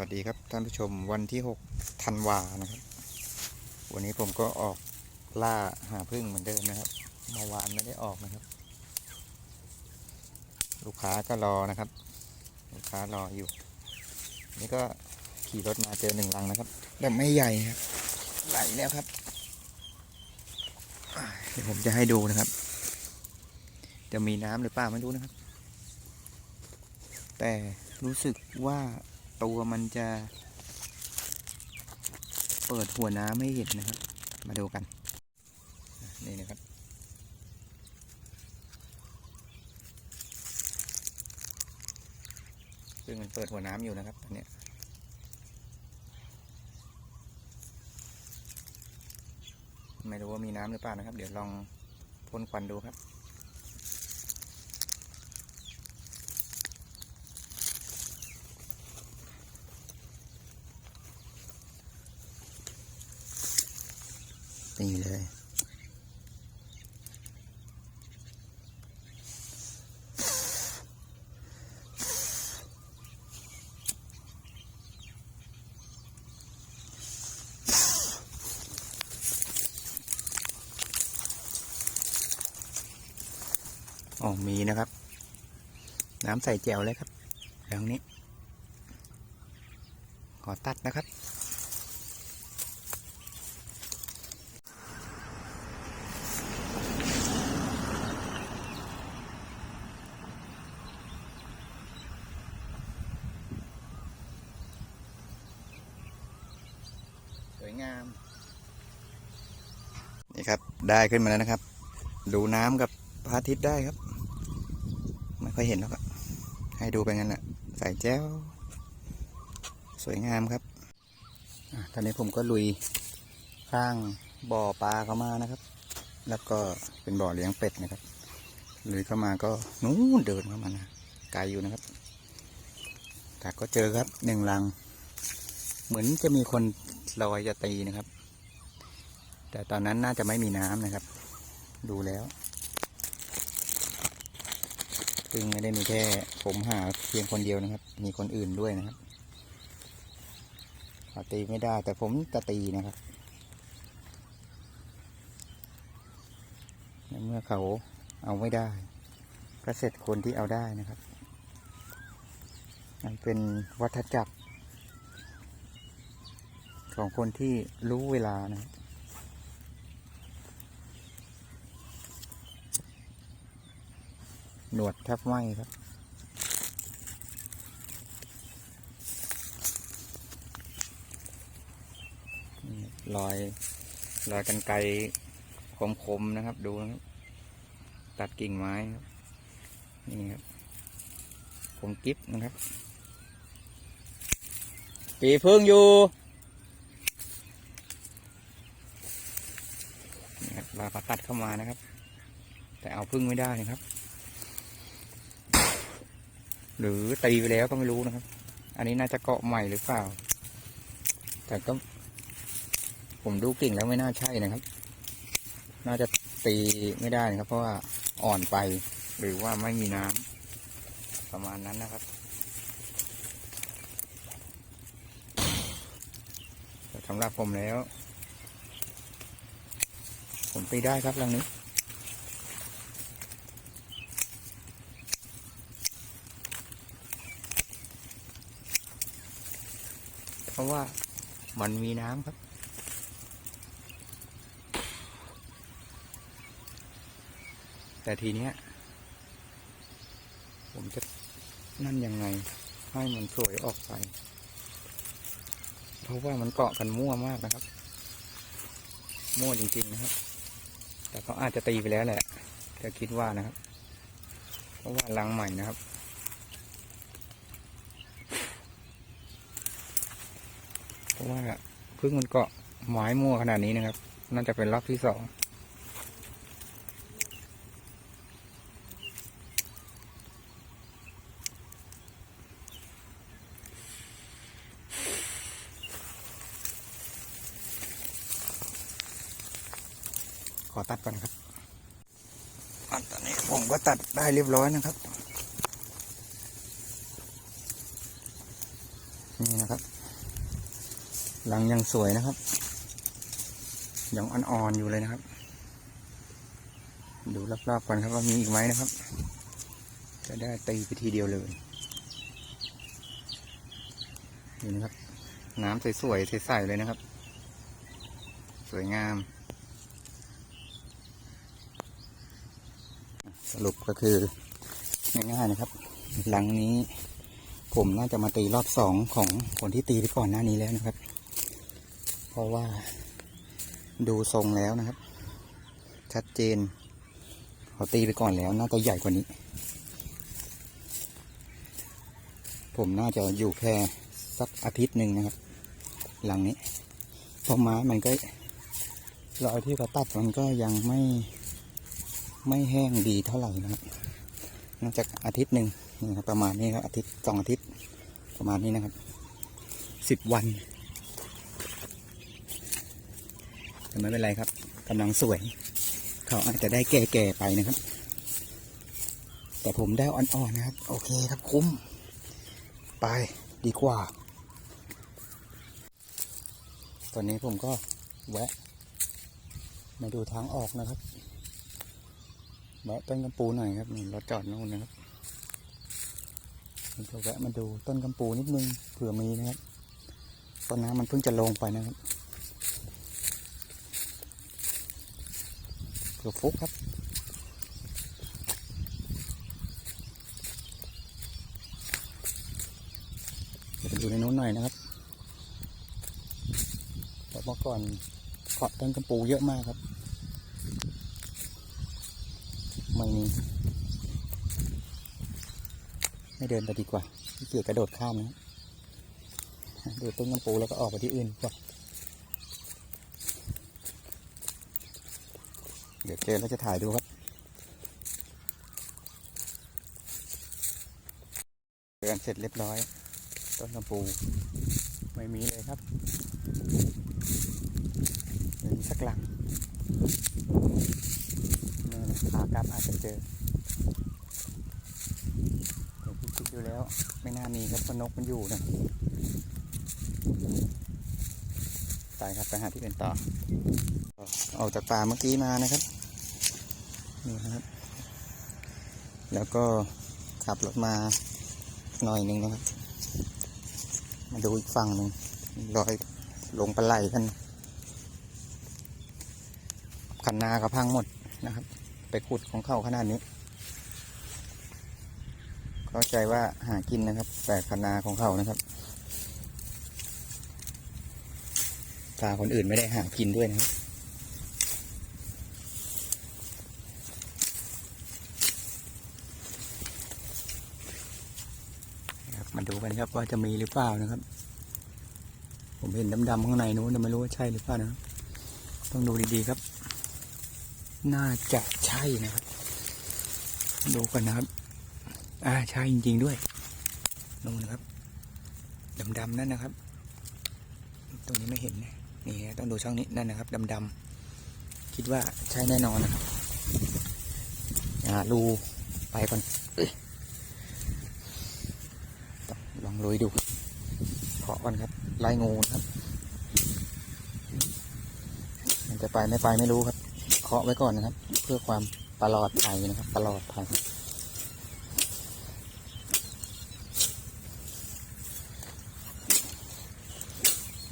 วัสดีครับท่านผู้ชมวันที่6ธันวานะครับ วันนี้ผมก็ออกล่าหาพึ่งเหมือนเดิมนะครับเมื่อวานไม่ได้ออกนะครับ ลูกค้าก็รอนะครับ ลูกค้ารออยู่ นี่ก็ขี่รถมาเจอหนึ่งลังนะครับแต่ไม่ใหญ่ครับไหลแล้วครับ เดี๋ยวผมจะให้ดูนะครับ จะมีน้ำหรือเปล่าไม่รู้นะครับ แต่รู้สึกว่า ตัวมันจะ เปิดหัวน้ำให้เห็นนะครับ มาดูกัน นี่นะครับ ซึ่งมันเปิดหัวน้ำอยู่นะครับตอนนี้ไม่รู้ว่ามีน้ำหรือเปล่านะครับ เดี๋ยวลองพ่นควันดูครับ นี่เลย อ๋อ มีนะครับ น้ำใส่แจ่วเลยครับอย่างนี้ ขอตัดนะครับ สวยงาม นี่ครับ ได้ขึ้นมาแล้วนะครับ ดูน้ำกับพระอาทิตย์ได้ครับ ไม่ค่อยเห็นแล้วก็ให้ดูไปงั้นแหละใส่แจ้ว สวยงามครับอตอนนี้ผมก็ลุยข้างบ่อปลาเข้ามานะครับ แล้วก็เป็นบ่อเลี้ยงเป็ดนะครับลุยเข้ามาก็นู้นเดินเข้ามานะไกลอยู่นะครับแต่ก็เจอครับหนึ่งลัง เหมือนจะมีคนลอยจะตีนะครับ แต่ตอนนั้นน่าจะไม่มีน้ำนะครับ ดูแล้วซึ่งไม่ได้มีแค่ผมหาเพียงคนเดียวนะครับ มีคนอื่นด้วยนะครับตีไม่ได้ แต่ผมจะตีนะครับเมื่อเขาเอาไม่ได้ ก็เสร็จคนที่เอาได้นะครับมันเป็นวัฏจักรของคนที่รู้เวลานะครับ หนวดแทบไหมครับ รอยรอยกันไกรคมๆนะครับ ดูนะครับ ตัดกิ่งไม้ครับ นี่ครับคมกิฟนะครับ ปีพึ่งอยู่นี่ครับเราก็ตัดเข้ามานะครับ แต่เอาพึ่งไม่ได้นะครับ หรือตีไปแล้วก็ไม่รู้นะครับ อันนี้น่าจะเกาะใหม่หรือเปล่า แต่ก็ ผมดูกิ่งแล้วไม่น่าใช่นะครับ น่าจะตีไม่ได้นะครับ เพราะว่าอ่อนไป หรือว่าไม่มีน้ำประมาณนั้นนะครับสำหรับผมแล้ว ผมตีได้ครับรังนี้ เพราะว่ามันมีน้ำครับ แต่ทีเนี้ย ผมจะนั่นยังไง ให้มันสวยออกไป เพราะว่ามันเกาะกันมั่วมากนะครับ มั่วจริงๆนะครับ แต่เขาอาจจะตีไปแล้วแหละจะคิดว่านะครับ เพราะว่ารังใหม่นะครับ เพ ราะว่าพิ่งมันเกาะไม้มั่วขนาดนี้นะครับ น่าจะเป็นรอบที่สองขอตัดก่อนครับตอนนี้ผมก็ตัดได้เรียบร้อยนะครับ นี่นะครับ หลังยังสวยนะครับ ยังอ่อนๆอยู่เลยนะครับ ดูรอบๆก่อนครับว่ามีอีกไหมนะครับ จะได้ตีไปทีเดียวเลยนี่นะครับ น้ำสวยๆใสๆเลยนะครับ สวยงาม สรุปก็คือง่ายๆนะครับ หลังนี้ผมน่าจะมาตีรอบสองของคนที่ตีไปก่อนหน้านี้แล้วนะครับ เพราะว่าดูทรงแล้วนะครับ ชัดเจนเขาตีไปก่อนแล้วน่าจะใหญ่กว่านี้ ผมน่าจะอยู่แค่สักอาทิตย์หนึ่งนะครับ หลังนี้เพราะไม้มันก็รอยที่เขาตัดมันก็ยังไม่ไม่แห้งดีเท่าไหร่นะครับน่าจะอาทิตย์หนึ่งนะครับประมาณนี้ครับอาทิตย์สองอาทิตย์ประมาณนี้นะครับสิบวัน แต่ไม่เป็นไรครับกำลังสวย เขาอาจจะได้แก่ๆไปนะครับ แต่ผมได้อ่อนๆนะครับ โอเคครับคุ้ม ไปดีกว่า ตอนนี้ผมก็แวะ มาดูทางออกนะครับแวะต้นกำปูหน่อยครับนี่รถจอดนู่นนะครับผมก็แวะมาดูต้นกำปูนิดนึงเผื่อมีนะครับ ตอนน้ำมันเพิ่งจะลงไปนะครับ เผื่อฟุกครับเดี๋ยวไปดูในนู้นหน่อยนะครับแต่เมื่อก่อนเกาะต้นกำปูเยอะมากครับไม่มีไม่เดินไปดีกว่าเกียกระโดดข้ามนะดูต้นกำปูแล้วก็ออกไปที่อื่นกว่า ดี๋ยวเจอแล้วจะถ่ายดูครับเดินเสร็จเรียบร้อย ต้นกำปูไม่มีเลยครับไม่มีสักหลังนี่นะขากลับอาจจะเจอแต่ที่คิดดูแล้วไม่น่ามีครับเพรานกมันอยู่นะไปครับไปหาที่อื่นต่อ ออกจากป่าเมื่อกี้มานะครับ นี่นะครับ แล้วก็ขับรถมาหน่อยหนึ่งนะครับ มาดูอีกฝั่งหนึ่งรอยลงปลาไหลกันคันนาก็พังหมดนะครับ ไปขุดของเขาขนาดนี้ เข้าใจว่าหากินนะครับ แต่คันนาของเขานะครับตาคนอื่นไม่ได้หากินด้วยนะครับ มาดูกันครับ ว่าจะมีหรือเปล่านะครับ ผมเห็นดำๆข้างในนู้นแต่ไม่รู้ว่าใช่หรือเปล่านะครับต้องดูดีๆครับ น่าจะใช่นะครับ ดูกันนะครับ อ่าใช่จริง ๆด้วยนู่นนะครับดำๆนั่นนะครับ ตรงนี้ไม่เห็นนะนี่ต้องดูช่องนี้นั่นนะครับดำๆคิดว่าใช่แน่นอนนะครับอ่ารูไปก่อนเอ้ยต้องลุยดูเคาะก่อนครับไล่งูนะครับ มันจะไปไม่ไปไม่รู้ครับ เคาะไว้ก่อนนะครับ เพื่อความปลอดภัยนะครับปลอดภัย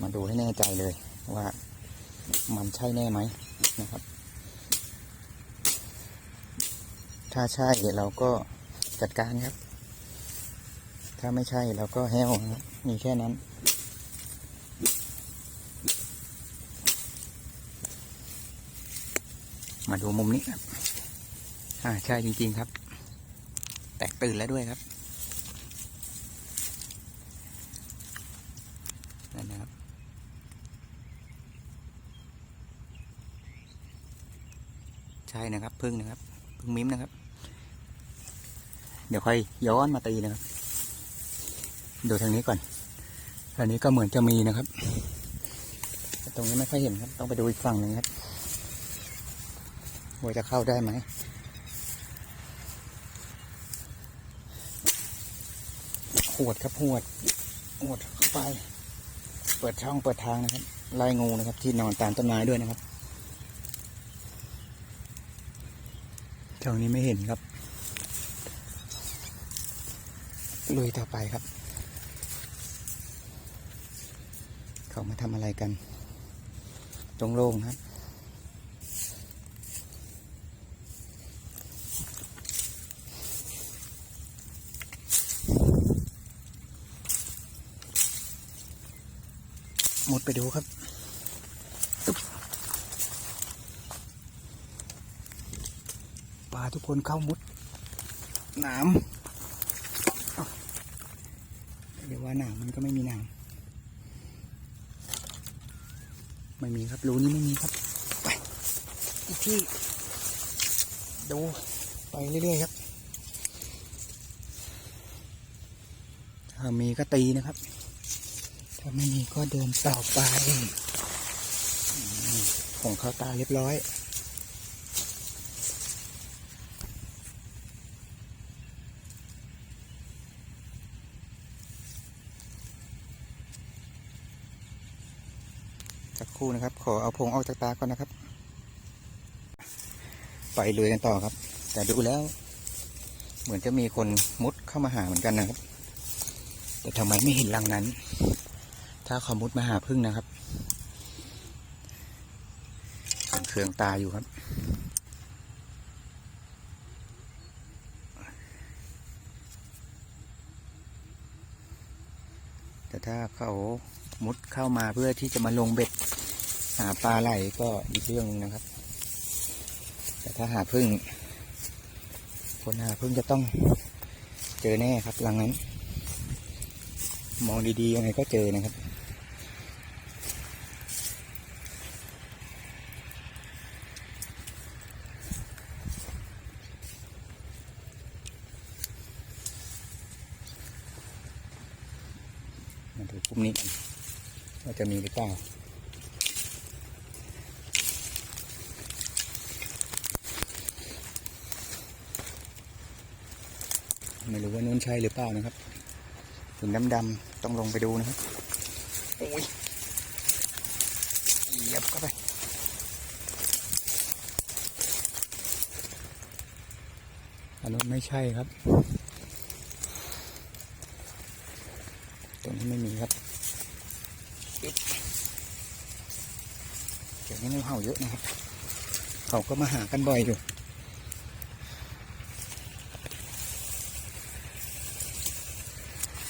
มาดูให้แน่ใจเลยว่ามันใช่แน่ไหมนะครับ ถ้าใช่เราก็จัดการครับ ถ้าไม่ใช่เราก็แห้วนะมีแค่นั้น มาดูมุมนี้ครับ อ่า ใช่จริง ๆ ครับ แตกตื่นแล้วด้วยครับนั่นนะครับใช่นะครับพึ่งนะครับพึ่งมิ้มนะครับ เดี๋ยวค่อยย้อนมาตีนะครับ ดูทางนี้ก่อนทางนี้ก็เหมือนจะมีนะครับ ตรงนี้ไม่ค่อยเห็นครับ ต้องไปดูอีกฝั่งหนึ่งครับว่าจะเข้าได้ไหมหวดครับหวดหมดเข้าไป เปิดช่องเปิดทางนะครับไล่งูนะครับ ที่นอนตามต้นไม้ด้วยนะครับช่องนี้ไม่เห็นครับลุยต่อไปครับ เขามาทำอะไรกัน ตรงโล่งครับมุดไปดูครับปลาทุกคนเข้ามุดหนามเอ้าเดี๋ยวว่าหนามมันก็ไม่มีหนามไม่มีค รูนี้ไม่มีครับ ไปอีกที่ ดู ไปเรื่อยๆครับ ถ้ามีก็ตีนะครับ ถ้าไม่มีก็เดินต่อไปของเขาตาเรียบร้อย รู่นะครับ ขอเอาพงออกจากตาก่อนนะครับ ไปลุยกันต่อครับ แต่ดูแล้ว เหมือนจะมีคนมุดเข้ามาหาเหมือนกันนะครับ แต่ทำไมไม่เห็นรังนั้น ถ้าเขามุดมาหาพึ่งนะครับเครื่องตาอยู่ครับแต่ถ้าเขามุดเข้ามาเพื่อที่จะมาลงเบ็ดาปลาไหลก็อีกเรื่องหนึงนะครับ แต่ถ้าหาพึ่ง คนหาพึ่งจะต้องเจอแน่ครับรังนั้น มองดีๆยังไงก็เจอนะครับมาดูปุ่มนี้กันว่าจะมีหรือเปล่า ไม่รู้ว่านู้น ใช่หรือเปล่านะครับหินดำๆต้องลงไปดูนะครับโอ้ยเหยียบเข้าไปอันนู้นไม่ใช่ครับตรงนี้ไม่มีครับอึ๊บเดี๋ยวนี้งูเห่าเยอะนะครับ เขาก็มาหากันบ่อยอยู่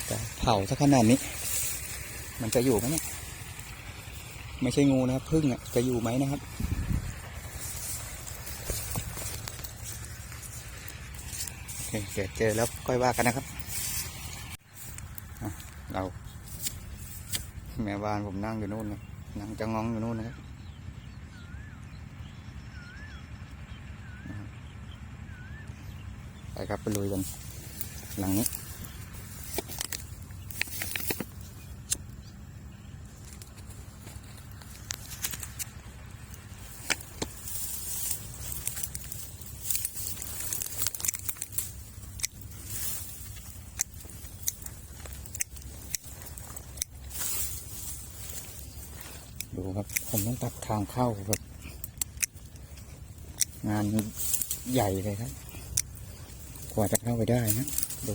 แต่ เผาสักขนาดนี้ มันจะอยู่ไหมเนี่ย ไม่ใช่งูนะครับพึ่งอะจะอยู่ไหมนะครับ โอเคเดี๋ยวเจอแล้วค่อยว่ากันนะครับ เราแม่บ้านผมนั่งอยู่นู่นนะนั่งจะงองอยู่นู่นนะครับไปครับไปลุยกันหลังนี้ ดูครับ ผมต้องตัดทางเข้าแบบงานใหญ่เลยครับ กว่าจะเข้าไปได้นะดู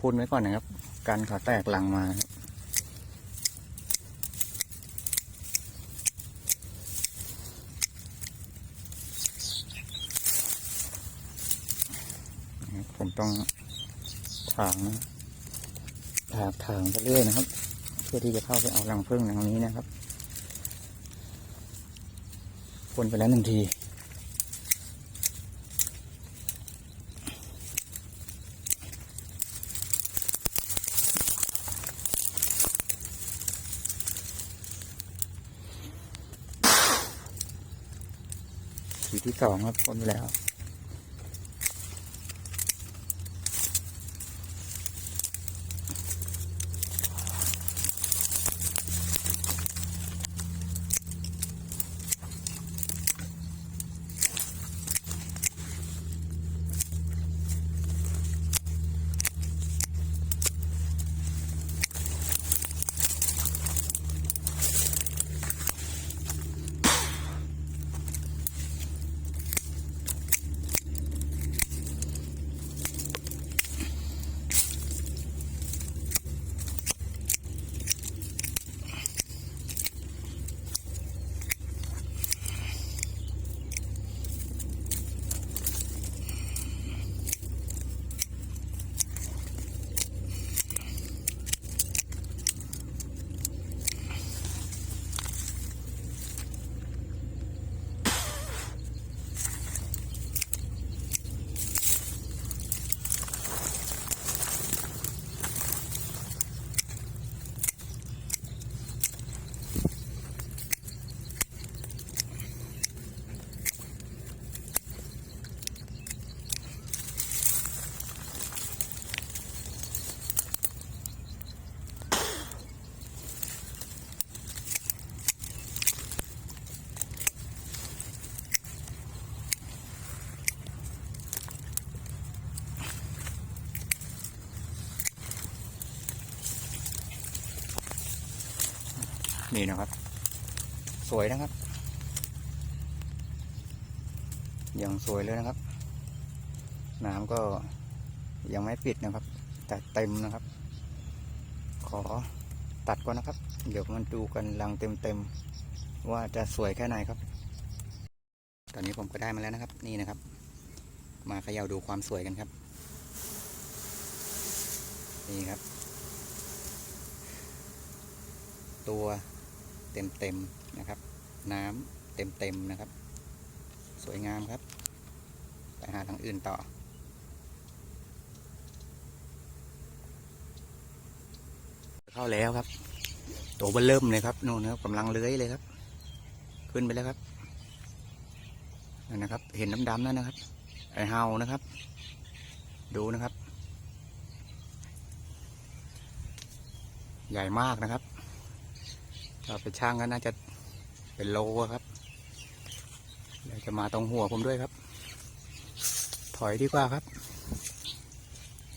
พูดไว้ก่อนนะครับ การขาแตกหลังมาครับผม ต้องถางนะถากถางไปเรื่อยนะครับ เพื่อที่จะเข้าไปเอารังผึ้งรังนี้นะครับพ่นไปแล้วหนึ่งทีทีที่สองครับพ่นไปแล้ว นี่นะครับ สวยนะครับยังสวยเลยนะครับ น้ำก็ยังไม่ปิดนะครับ แต่เต็มนะครับ ขอตัดก่อนนะครับ เดี๋ยวมันดูกันรังเต็มๆว่าจะสวยแค่ไหนครับ ตอนนี้ผมก็ได้มาแล้วนะครับ นี่นะครับ มาเขย่าดูความสวยกันครับ นี่ครับ ตัว เต็มๆนะครับ น้ำเต็มๆนะครับ สวยงามครับ ไปหาทางอื่นต่อ เข้าแล้วครับ ตัวเบลเริ่มเลยครับนู่นนะครับกำลังเลื้อยเลยครับ ขึ้นไปแล้วครับนั่นนะครับ เห็นดำๆนั่นนะครับ ไอเฮานะครับ ดูนะครับ ใหญ่มากนะครับ เราไปช่างก็น่าจะเป็นโลครับเดี๋ยวจะมาตรงหัวผมด้วยครับ ถอยดีกว่าครับ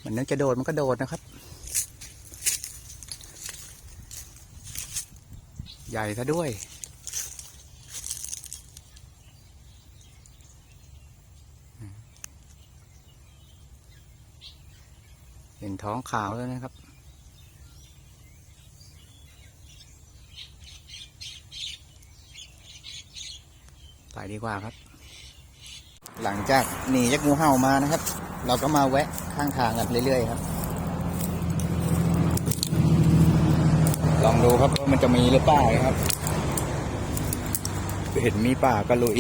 มันนึกจะโดดมันก็โดดนะครับ ใหญ่ซะด้วยเห็นท้องขาวแล้วนะครับ ดีกว่าครับ หลังจากหนีจากงูเห่ามานะครับ เราก็มาแวะข้างทางกันเรื่อยๆครับ ลองดูครับว่ามันจะมีหรือเปล่านะครับเห็นมีป่าก็ลุย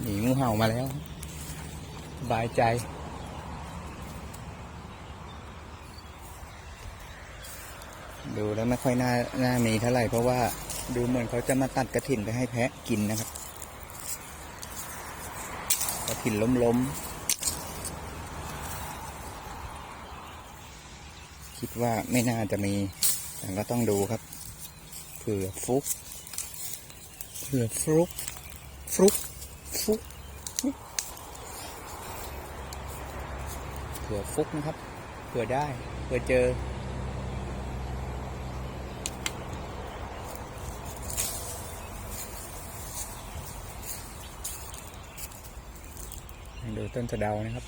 หนีงูเห่ามาแล้วบายใจ ดูแล้วไม่ค่อยน่าน่ามีเท่าไหร่เพราะว่าดูเหมือนเขาจะมาตัดกระถินไปให้แพะกินนะครับกระถินล้มๆคิดว่าไม่น่าจะมีแต่ก็ต้องดูครับเผื่อฟุกเผื่อฟลุกฟลุกฟุกเผื่อฟุกนะครับเผื่อได้เผื่อเจอ ดูต้นสะเดานะครับ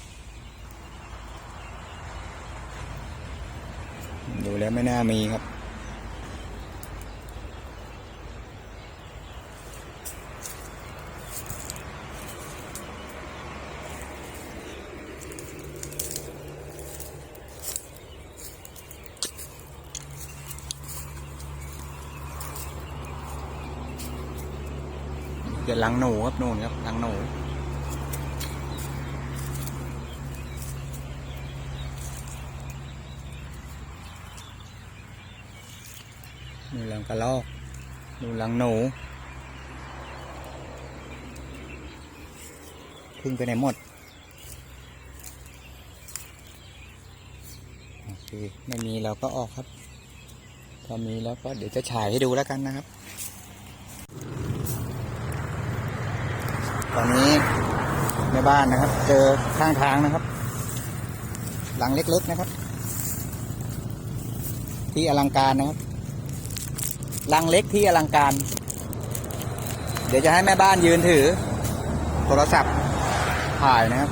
ดูแล้วไม่น่ามีครับเดี๋ยวลังหนูครับนู่นครับลังหนู ดูลังก ระลอกดูหลังหนูพึ่งไปไหนหมด โอเค ไม่มีเราก็ออกครับถ้ามีแล้วก็เดี๋ยวจะฉายให้ดูแล้วกันนะครับ ตอนนี้ในบ้านนะครับ เจอข้างทางนะครับ หลังเล็กๆนะครับ ที่อลังการนะครับ ลังเล็กที่อลังการ เดี๋ยวจะให้แม่บ้านยืนถือ โทรศัพท์ถ่ายนะครับ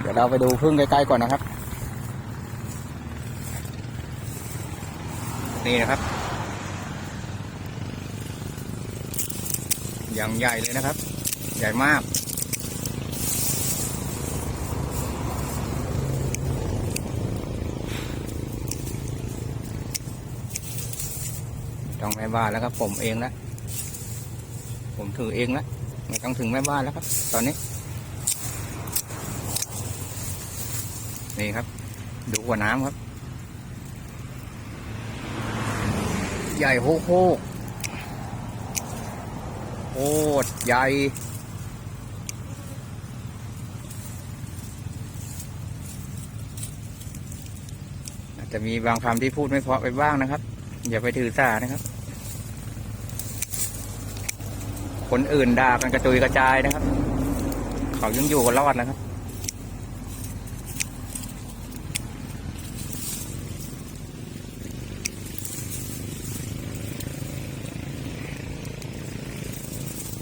เดี๋ยวเราไปดูพึ่งใกล้ๆก่อนนะครับ นี่นะครับอย่างใหญ่เลยนะครับ ใหญ่มาก ต้องแม่บ้านแล้วครับผมเองแล้วผมถือเองแล้วไม่ต้องถึงแม่บ้านแล้วครับ ตอนนี้ นี่ครับ ดูกว่าน้ำครับ ใหญ่โคโคโคตรใหญ่อาจจะมีบางคำที่พูดไม่เพราะไปบ้างนะครับ อย่าไปถือสานะครับ คนอื่นด่ากันกระจุยกระจายนะครับ เขายังอยู่กันรอดนะครับ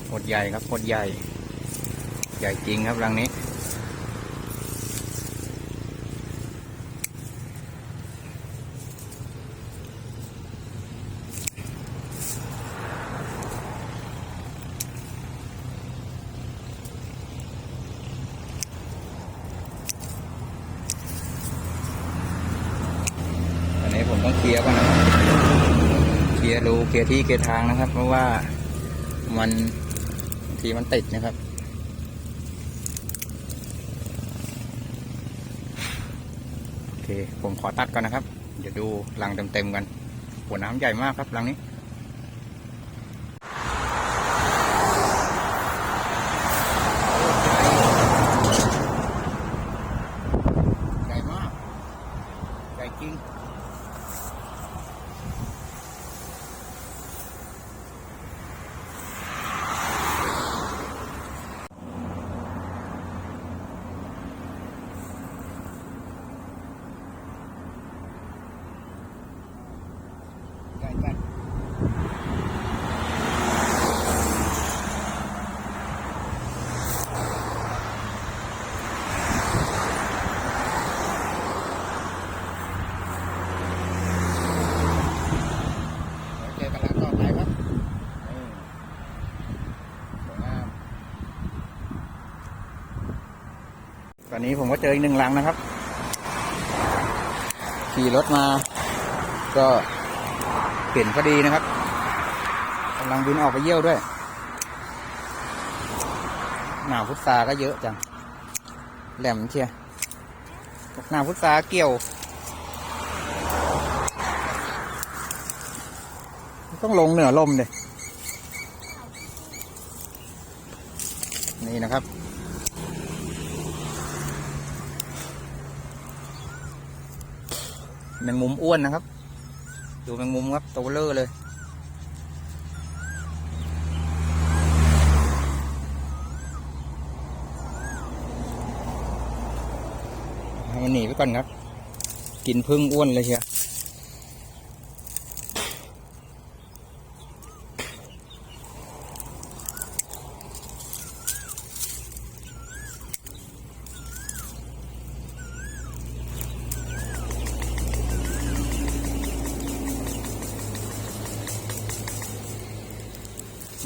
โคตรใหญ่ครับโคตรใหญ่ ใหญ่จริงครับรังนี้นี้ผมต้องเคลียร์ก่อนนะครับ เคลียร์รู เคลียร์ที่เคลียร์ทางนะครับ เพราะว่ามันทีมันติดนะครับ โอเค ผมขอตัดก่อนนะครับ เดี๋ยวดูรังเต็มๆกันหัวน้ำใหญ่มากครับรังนี้ ใหญ่มาก ใหญ่จริง ใหญ่จัดเดี๋ยวเจอกันแล้วต่อไปครับนี่สวยงามตอ นนี้ผมก็เจออีกหนึ่งลังนะครับ ขี่รถมา ก็เปลี่ยนพอดีนะครับกำลังบินออกไปเยี่ยวด้วย หนาวพุทราก็เยอะจัง แหลมเชียหนาวพุทราเกี่ยว ต้องลงเหนือลมเลยนี่นะครับ แมงมุมอ้วนนะครับ ดูแมงมุมครับตัวเลอร์เลย ให้มันหนีไปก่อนครับ กินพึ่งอ้วนเลยเชียว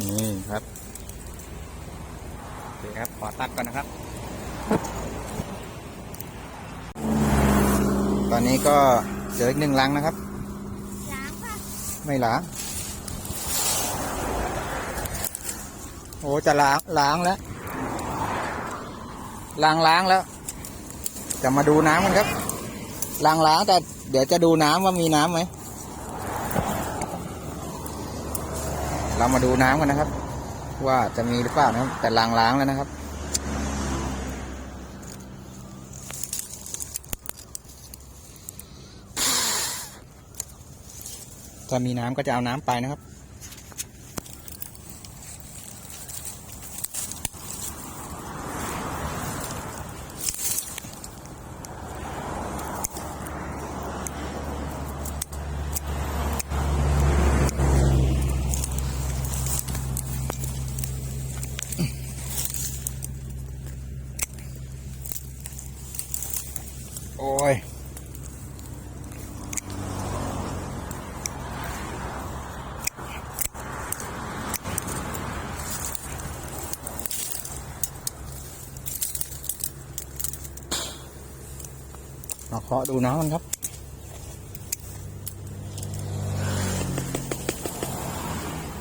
นี่ครับโอเคครับ ขอตัดก่อนนะครับ ตอนนี้ก็เจออีกหนึ่งลังนะครับ ล้างป่ะไม่ล้างโอ้จะล้างล้างแล้วล้างล้างแล้ว จะมาดูน้ำกันครับล้างล้างแต่เดี๋ยวจะดูน้ำว่ามีน้ำไหม เรามาดูน้ำกันนะครับ ว่าจะมีหรือเปล่านะครับ แต่ล้างล้างแล้วนะครับ ถ้ามีน้ำก็จะเอาน้ำไปนะครับ เคาะดูน้ำมันครับ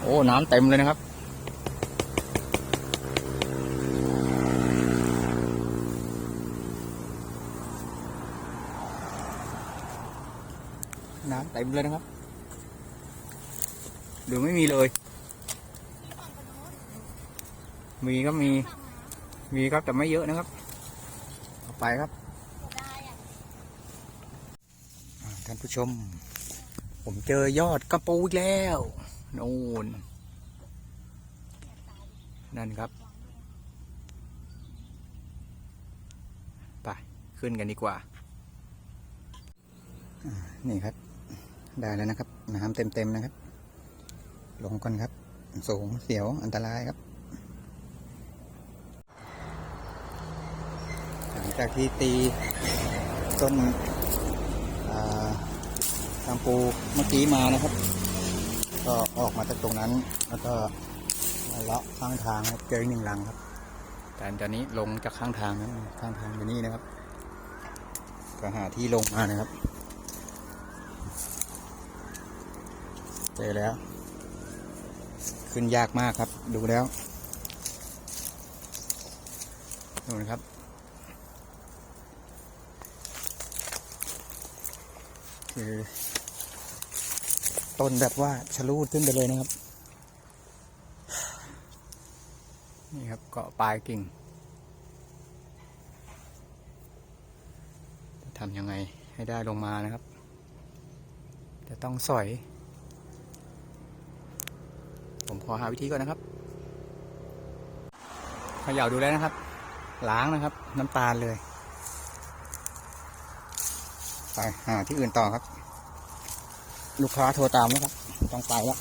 โอ้ น้ำเต็มเลยนะครับ น้ำเต็มเลยนะครับ หรือไม่มีเลย มีก็มี มีครับแต่ไม่เยอะนะครับเอไปครับ ได้อะ อ่า ท่านผู้ชม ผมเจอยอดกระปูอีกแล้วนู่นนั่นครับ ไป ขึ้นกันดีกว่า นี่ครับ ได้แล้วนะครับ น้ำเต็มๆนะครับ ลงก่อนครับ สูงเสียวอันตรายครับ หลังจากที่ตีต้น ทางปูเมื่อกี้มานะครับ ก็ออกมาจากตรงนั้น แล้วก็มาเลาะข้างทางครับเจออีกหนึ่งรังครับ แต่ตอนนี้ลงจากข้างทางนั้นข้างทางอยู่นี่นะครับ ก็หาที่ลงมานะครับ เจอแล้ว ขึ้นยากมากครับ ดูแล้วดูนะครับคือ ต้นแบบว่าชะลูดขึ้นไปเลยนะครับ นี่ครับเกาะปลายกิ่งจะทำยังไงให้ได้ลงมานะครับ จะต้องสอย ผมขอหาวิธีก่อนนะครับเขย่าดูแล้วนะครับ ล้างนะครับ น้ำตาลเลย ไปหาที่อื่นต่อครับ ลูกค้าโทรตามแล้วครับต้องไปแล้ว